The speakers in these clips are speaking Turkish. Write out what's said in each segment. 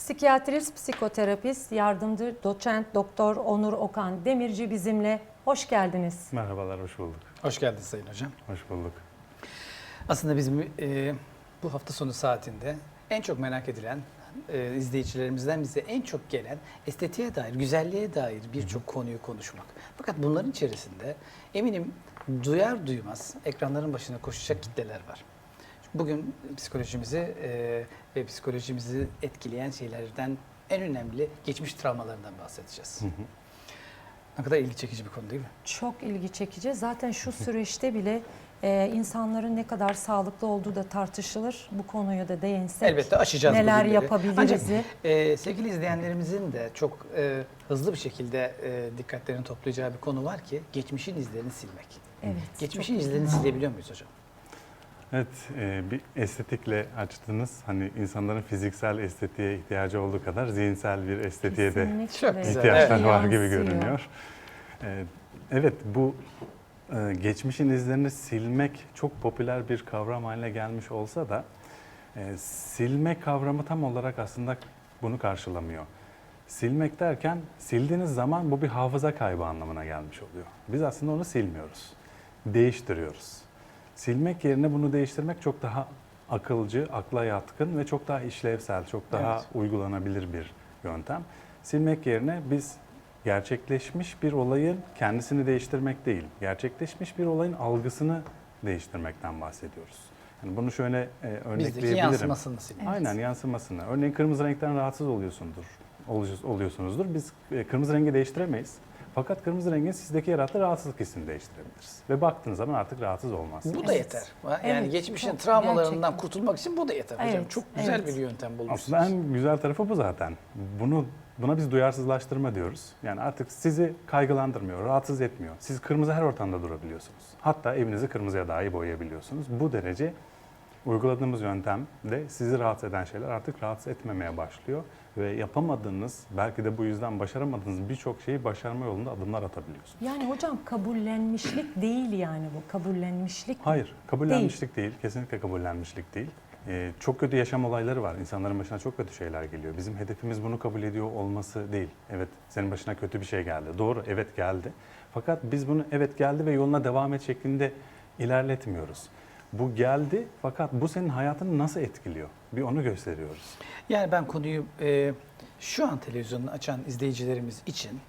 Psikiyatrist, psikoterapist, yardımcı doçent doktor Onur Okan Demirci bizimle. Hoş geldiniz. Merhabalar, hoş bulduk. Hoş geldiniz Sayın Hocam. Hoş bulduk. Aslında bizim e, bu hafta sonu saatinde en çok merak edilen e, izleyicilerimizden bize en çok gelen estetiğe dair, güzelliğe dair birçok konuyu konuşmak. Fakat bunların içerisinde eminim duyar duymaz ekranların başına koşacak kitleler var. Bugün psikolojimizi e, ve psikolojimizi etkileyen şeylerden en önemli geçmiş travmalarından bahsedeceğiz. Ne kadar ilgi çekici bir konu değil mi? Çok ilgi çekici. Zaten şu süreçte bile e, insanların ne kadar sağlıklı olduğu da tartışılır. Bu konuya da değinsek. Elbette aşacağız Neler yapabiliriz? Ancak e, sevgili izleyenlerimizin de çok e, hızlı bir şekilde e, dikkatlerini toplayacağı bir konu var ki geçmişin izlerini silmek. Evet. Geçmişin izlerini silebiliyor muyuz hocam? Evet, e, bir estetikle açtınız. Hani insanların fiziksel estetiğe ihtiyacı olduğu kadar zihinsel bir estetiğe de Kesinlikle. Çok güzel. ihtiyaçlar Evet. var gibi Yansıyor. görünüyor. E, Evet, bu e, geçmişin izlerini silmek çok popüler bir kavram haline gelmiş olsa da e, silme kavramı tam olarak aslında bunu karşılamıyor. Silmek derken sildiğiniz zaman bu bir hafıza kaybı anlamına gelmiş oluyor. Biz aslında onu silmiyoruz. Değiştiriyoruz. Silmek yerine bunu değiştirmek çok daha akılcı, akla yatkın ve çok daha işlevsel, çok daha Evet. uygulanabilir bir yöntem. Silmek yerine biz gerçekleşmiş bir olayın kendisini değiştirmek değil, gerçekleşmiş bir olayın algısını değiştirmekten bahsediyoruz. Yani bunu şöyle e, Bizdeki örnekleyebilirim. yansımasını silmek. Evet. Aynen yansımasını. Örneğin kırmızı renkten rahatsız oluyorsundur. oluyorsunuz- Oluyorsunuzdur. Biz e, kırmızı rengi değiştiremeyiz. Fakat kırmızı rengin sizdeki yarattığı rahatsızlık hissini değiştirebiliriz. Ve baktığınız zaman artık rahatsız olmazsınız. Bu da Evet. yeter. Yani Evet, geçmişin çok travmalarından gerçekten. kurtulmak için bu da yeter hocam. Evet, Çok güzel evet. bir yöntem bulmuşsunuz. Aslında en güzel tarafı bu zaten. Bunu buna biz duyarsızlaştırma diyoruz. Yani artık sizi kaygılandırmıyor, rahatsız etmiyor. Siz kırmızı her ortamda durabiliyorsunuz. Hatta evinizi kırmızıya dahi boyayabiliyorsunuz. Bu derece uyguladığımız yöntemde sizi rahatsız eden şeyler artık rahatsız etmemeye başlıyor ve yapamadığınız, belki de bu yüzden başaramadığınız birçok şeyi başarma yolunda adımlar atabiliyorsunuz. Yani hocam kabullenmişlik değil yani bu. Kabullenmişlik mi? Hayır, kabullenmişlik değil. Kesinlikle kabullenmişlik değil. Ee, çok kötü yaşam olayları var. İnsanların başına çok kötü şeyler geliyor. Bizim hedefimiz bunu kabul ediyor olması değil. Evet, senin başına kötü bir şey geldi. Doğru, evet geldi. Fakat biz bunu evet geldi ve yoluna devam et şeklinde ilerletmiyoruz. Bu geldi fakat bu senin hayatını nasıl etkiliyor? Bir onu gösteriyoruz. Yani ben konuyu e, şu an televizyonunu açan izleyicilerimiz için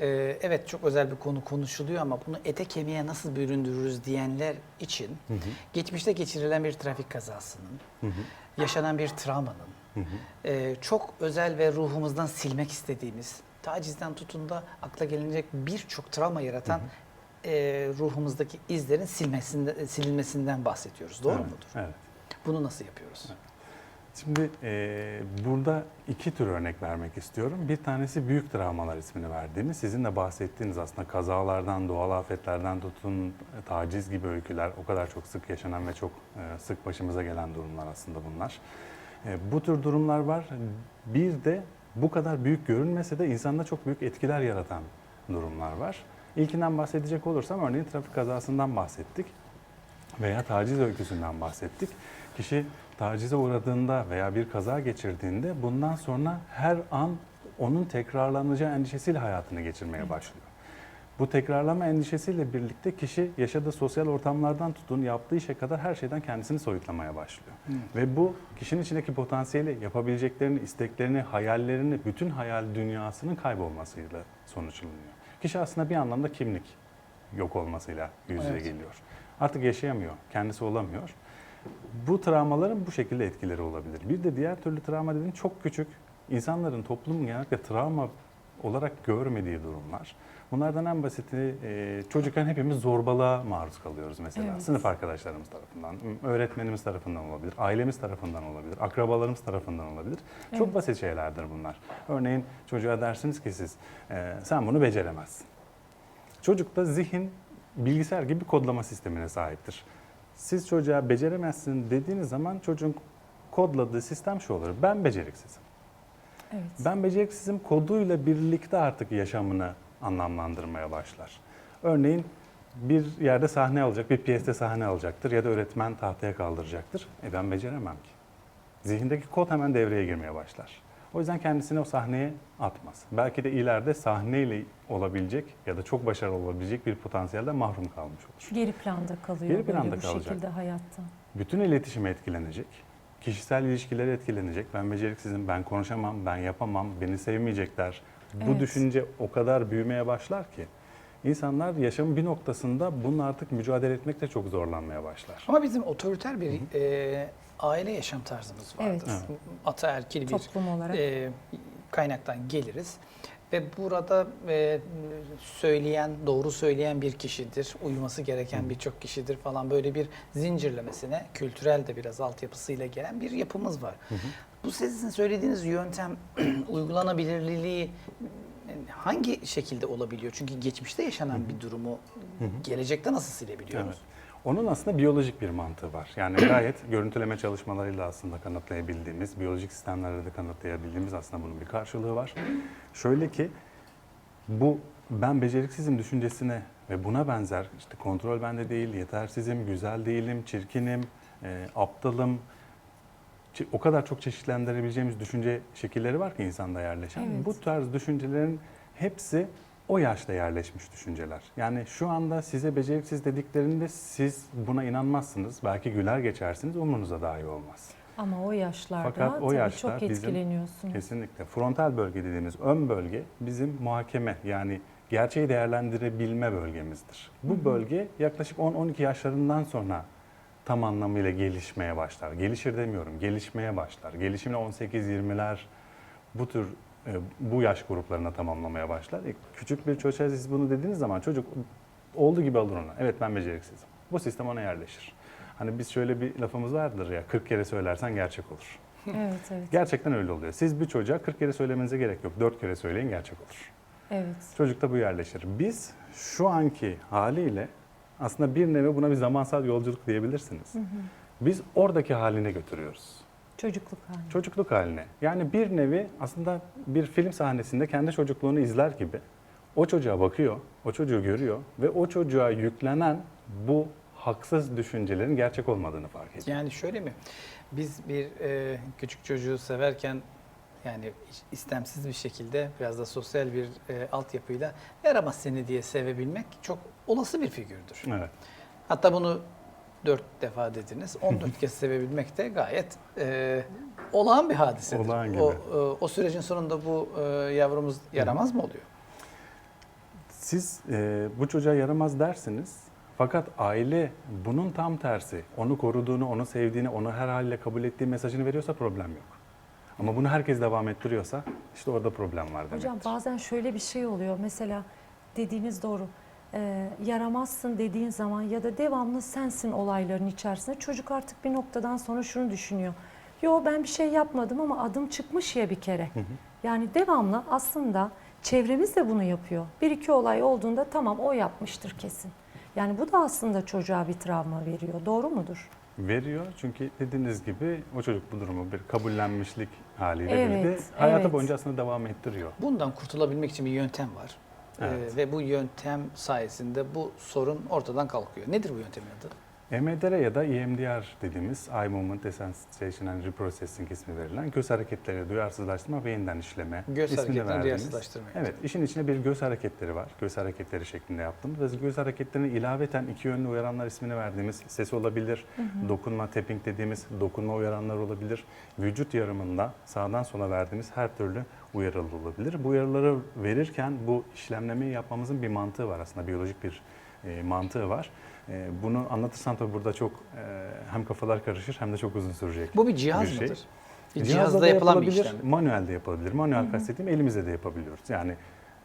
e, evet çok özel bir konu konuşuluyor ama bunu ete kemiğe nasıl büründürürüz diyenler için Hı hı, geçmişte geçirilen bir trafik kazasının, hı hı, yaşanan bir travmanın, hı hı. e, çok özel ve ruhumuzdan silmek istediğimiz, tacizden tutun da akla gelinecek birçok travma yaratan e, ruhumuzdaki izlerin silmesinden, silinmesinden bahsediyoruz. Doğru Evet, mudur? Evet. Bunu nasıl yapıyoruz? Şimdi e, burada iki tür örnek vermek istiyorum. Bir tanesi büyük travmalar ismini verdiğimiz, sizin de bahsettiğiniz aslında kazalardan, doğal afetlerden tutun, e, taciz gibi öyküler o kadar çok sık yaşanan ve çok e, sık başımıza gelen durumlar aslında bunlar. E, bu tür durumlar var. Bir de bu kadar büyük görünmese de insanda çok büyük etkiler yaratan durumlar var. İlkinden bahsedecek olursam örneğin trafik kazasından bahsettik veya taciz öyküsünden bahsettik. Kişi tacize uğradığında veya bir kaza geçirdiğinde bundan sonra her an onun tekrarlanacağı endişesiyle hayatını geçirmeye başlıyor. Bu tekrarlama endişesiyle birlikte kişi yaşadığı sosyal ortamlardan tutun yaptığı işe kadar her şeyden kendisini soyutlamaya başlıyor. Ve bu kişinin içindeki potansiyeli, yapabileceklerini, isteklerini, hayallerini, bütün hayal dünyasının kaybolmasıyla sonuçlanıyor. Kişi aslında bir anlamda kimlik yok olmasıyla yüz yüze Evet. geliyor. Artık yaşayamıyor, kendisi olamıyor. Bu travmaların bu şekilde etkileri olabilir. Bir de diğer türlü travma dediğim çok küçük, insanların toplumun genellikle travma olarak görmediği durumlar. Bunlardan en basiti e, çocukken hepimiz zorbalığa maruz kalıyoruz mesela. Evet. Sınıf arkadaşlarımız tarafından, öğretmenimiz tarafından olabilir, ailemiz tarafından olabilir, akrabalarımız tarafından olabilir. Çok Evet. basit şeylerdir bunlar. Örneğin çocuğa dersiniz ki siz, e, sen bunu beceremezsin. Çocukta zihin bilgisayar gibi bir kodlama sistemine sahiptir. Siz çocuğa beceremezsin dediğiniz zaman çocuğun kodladığı sistem şu olur. Ben beceriksizim. Evet. Ben beceriksizim koduyla birlikte artık yaşamını anlamlandırmaya başlar. Örneğin bir yerde sahne alacak, bir piyeste sahne alacaktır ya da öğretmen tahtaya kaldıracaktır. E ben beceremem ki. Zihindeki kod hemen devreye girmeye başlar. O yüzden kendisini o sahneye atmaz. Belki de ileride sahneyle olabilecek ya da çok başarılı olabilecek bir potansiyelden mahrum kalmış olur. Geri planda kalıyor Geri planda bu kalacak. şekilde hayatta. Bütün iletişim etkilenecek. Kişisel ilişkileri etkilenecek. Ben beceriksizim, ben konuşamam, ben yapamam, beni sevmeyecekler. Bu Evet. düşünce o kadar büyümeye başlar ki insanlar yaşamın bir noktasında bununla artık mücadele etmekte çok zorlanmaya başlar. Ama bizim otoriter bir e, aile yaşam tarzımız vardır. Evet. Evet. Ataerkil bir Toplum olarak. e, kaynaktan geliriz. Ve burada e, söyleyen, doğru söyleyen bir kişidir, uyuması gereken birçok kişidir falan böyle bir zincirlemesine, kültürel de biraz altyapısıyla gelen bir yapımız var. Bu sizin söylediğiniz yöntem uygulanabilirliği hangi şekilde olabiliyor? Çünkü geçmişte yaşanan bir durumu gelecekte nasıl silebiliyoruz? Evet. Onun aslında biyolojik bir mantığı var. Yani gayet görüntüleme çalışmalarıyla aslında kanıtlayabildiğimiz, biyolojik sistemlerle de kanıtlayabildiğimiz aslında bunun bir karşılığı var. Şöyle ki bu ben beceriksizim düşüncesine ve buna benzer işte kontrol bende değil, yetersizim, güzel değilim, çirkinim, e, aptalım, o kadar çok çeşitlendirebileceğimiz düşünce şekilleri var ki insanda yerleşen. Evet. Bu tarz düşüncelerin hepsi o yaşta yerleşmiş düşünceler. Yani şu anda size beceriksiz dediklerinde siz buna inanmazsınız. Belki güler geçersiniz, umurunuza dahi olmaz. Ama o yaşlarda Fakat o yaşta çok bizim etkileniyorsunuz. Kesinlikle. Frontal bölge dediğimiz ön bölge bizim muhakeme yani gerçeği değerlendirebilme bölgemizdir. Bu bölge yaklaşık 10-12 yaşlarından sonra tam anlamıyla gelişmeye başlar. Gelişir demiyorum, gelişmeye başlar. Gelişimine 18-20'ler bu tür e, bu yaş gruplarına tamamlamaya başlar. E, küçük bir çocuğa siz bunu dediğiniz zaman çocuk olduğu gibi alır ona. Evet ben beceriksizim. Bu sistem ona yerleşir. Hani biz şöyle bir lafımız vardır ya 40 kere söylersen gerçek olur. Evet, evet. Gerçekten öyle oluyor. Siz bir çocuğa 40 kere söylemenize gerek yok. 4 kere söyleyin gerçek olur. Evet. Çocukta bu yerleşir. Biz şu anki haliyle aslında bir nevi buna bir zamansal yolculuk diyebilirsiniz. Biz oradaki haline götürüyoruz. Çocukluk hali. Çocukluk haline. Yani bir nevi aslında bir film sahnesinde kendi çocukluğunu izler gibi o çocuğa bakıyor, o çocuğu görüyor ve o çocuğa yüklenen bu haksız düşüncelerin gerçek olmadığını fark ediyor. Yani şöyle mi? Biz bir e, küçük çocuğu severken yani istemsiz bir şekilde biraz da sosyal bir e, altyapıyla yaramaz seni diye sevebilmek çok olası bir figürdür. Evet. Hatta bunu dört defa dediniz. 14 kez sevebilmek de gayet e, olağan bir hadisedir. Olağan gibi. O, e, o sürecin sonunda bu e, yavrumuz yaramaz mı oluyor? Siz e, bu çocuğa yaramaz dersiniz. Fakat aile bunun tam tersi. Onu koruduğunu, onu sevdiğini, onu her haliyle kabul ettiği mesajını veriyorsa problem yok. Ama bunu herkes devam ettiriyorsa işte orada problem var demektir. Hocam bazen şöyle bir şey oluyor. Mesela dediğiniz doğru. Ee, yaramazsın dediğin zaman ya da devamlı sensin olayların içerisinde. Çocuk artık bir noktadan sonra şunu düşünüyor. Yo ben bir şey yapmadım ama adım çıkmış ya bir kere. Yani devamlı aslında çevremiz de bunu yapıyor. Bir iki olay olduğunda tamam o yapmıştır kesin. Yani bu da aslında çocuğa bir travma veriyor. Doğru mudur? Veriyor çünkü dediğiniz gibi o çocuk bu durumu bir kabullenmişlik haliyle Evet, birlikte hayatı evet. boyunca aslında devam ettiriyor. Bundan kurtulabilmek için bir yöntem var. Evet. ve bu yöntem sayesinde bu sorun ortadan kalkıyor. Nedir bu yöntemin adı? EMDR ya da EMDR dediğimiz Eye Movement Desensitization and Reprocessing ismi verilen göz hareketleri duyarsızlaştırma ve yeniden işleme Göz ismini hareketlerini verdiğimiz- duyarsızlaştırma Evet, işin içinde bir göz hareketleri var. Göz hareketleri şeklinde yaptığımız ve göz hareketlerine ilaveten iki yönlü uyaranlar ismini verdiğimiz ses olabilir. Dokunma, tapping dediğimiz dokunma uyaranlar olabilir. Vücut yarımında sağdan sola verdiğimiz her türlü uyarı olabilir. Bu uyarıları verirken bu işlemlemeyi yapmamızın bir mantığı var aslında biyolojik bir e, mantığı var. E, bunu anlatırsam tabii burada çok e, hem kafalar karışır hem de çok uzun sürecek. Bu bir cihaz bir şey. mıdır? Bir Cihazla cihazda da yapılan bir işlem. Manuel de yapılabilir. Manuel kastettiğim elimizle de yapabiliyoruz. Yani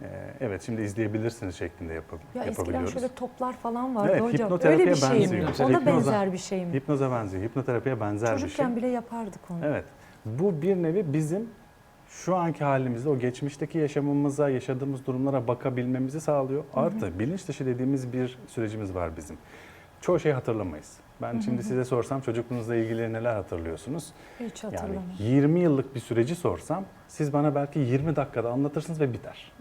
e, evet şimdi izleyebilirsiniz şeklinde yapab- Ya eskiden yapabiliyoruz. şöyle toplar falan vardı Evet, hocam. hipnoterapiye Öyle bir şey mi? benziyor. O da Hipnoza- benzer bir şey mi? Hipnoza benziyor. Hipnoterapiye benzer bir şey. Çocukken bile yapardık onu. Evet. Bu bir nevi bizim şu anki halimizde o geçmişteki yaşamımıza, yaşadığımız durumlara bakabilmemizi sağlıyor. Artı bilinç dışı dediğimiz bir sürecimiz var bizim. Çoğu şey hatırlamayız. Ben şimdi size sorsam çocukluğunuzla ilgili neler hatırlıyorsunuz? Hiç Yani hatırlamam. 20 yıllık bir süreci sorsam siz bana belki 20 dakikada anlatırsınız ve biter.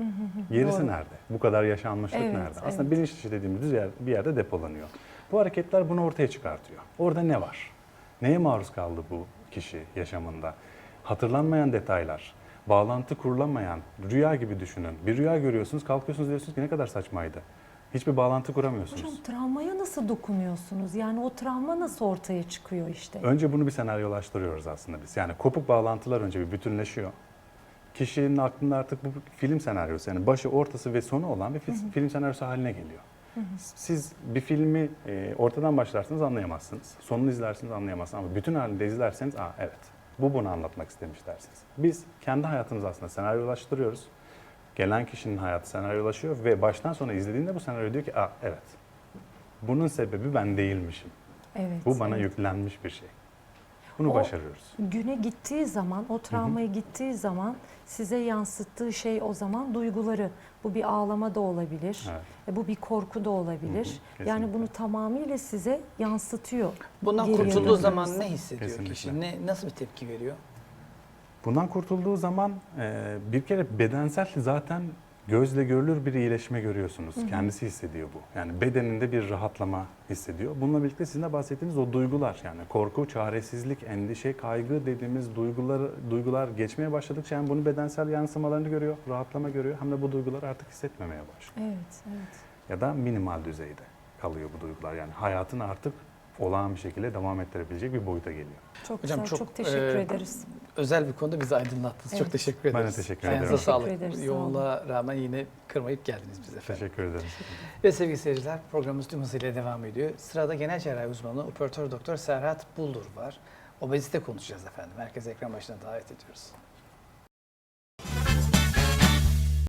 Gerisi Doğru. nerede? Bu kadar yaşanmışlık Evet, nerede? Aslında evet. bilinç dışı dediğimiz yer, bir yerde depolanıyor. Bu hareketler bunu ortaya çıkartıyor. Orada ne var? Neye maruz kaldı bu kişi yaşamında? Hatırlanmayan detaylar. Bağlantı kurulamayan, rüya gibi düşünün. Bir rüya görüyorsunuz, kalkıyorsunuz diyorsunuz ki ne kadar saçmaydı. Hiçbir bağlantı kuramıyorsunuz. Hocam travmaya nasıl dokunuyorsunuz? Yani o travma nasıl ortaya çıkıyor işte? Önce bunu bir senaryolaştırıyoruz aslında biz. Yani kopuk bağlantılar önce bir bütünleşiyor. Kişinin aklında artık bu film senaryosu yani başı, ortası ve sonu olan bir fi- film senaryosu haline geliyor. Siz bir filmi e, ortadan başlarsınız anlayamazsınız. Sonunu izlersiniz anlayamazsınız ama bütün halinde izlerseniz aa evet bu bunu anlatmak istemiş dersiniz. Biz kendi hayatımızı aslında senaryolaştırıyoruz. Gelen kişinin hayatı senaryolaşıyor ve baştan sona izlediğinde bu senaryo diyor ki aa evet bunun sebebi ben değilmişim. Evet. Bu bana evet. yüklenmiş bir şey. Bunu O- başarıyoruz. Güne gittiği zaman, o travmaya gittiği zaman size yansıttığı şey o zaman duyguları. Bu bir ağlama da olabilir. Evet. e, Bu bir korku da olabilir. Hı hı, yani bunu tamamıyla size yansıtıyor. Bundan Geriye kurtulduğu dönüyoruz. zaman ne hissediyor Kesinlikle. kişi? Ne, nasıl bir tepki veriyor? Bundan kurtulduğu zaman e, bir kere bedensel zaten gözle görülür bir iyileşme görüyorsunuz. Kendisi hissediyor bu. Yani bedeninde bir rahatlama hissediyor. Bununla birlikte sizin de bahsettiğiniz o duygular yani korku, çaresizlik, endişe, kaygı dediğimiz duygular duygular geçmeye başladıkça hem bunun bedensel yansımalarını görüyor, rahatlama görüyor hem de bu duyguları artık hissetmemeye başlıyor. Evet, evet. Ya da minimal düzeyde kalıyor bu duygular. Yani hayatın artık olağan bir şekilde devam ettirebilecek bir boyuta geliyor. Çok Hocam güzel, çok, çok, teşekkür e, özel Özel bir konuda bizi aydınlattınız. Evet. Çok teşekkür ederiz. Ben de teşekkür Ayağınıza ederim. sağlık. Teşekkür ederiz, Yoğunluğa rağmen yine kırmayıp geldiniz bize efendim. Teşekkür ederim. Ve sevgili seyirciler programımız tüm hızıyla devam ediyor. Sırada genel cerrahi uzmanı operatör doktor Serhat Buldur var. Obezite konuşacağız efendim. Herkese ekran başına davet ediyoruz.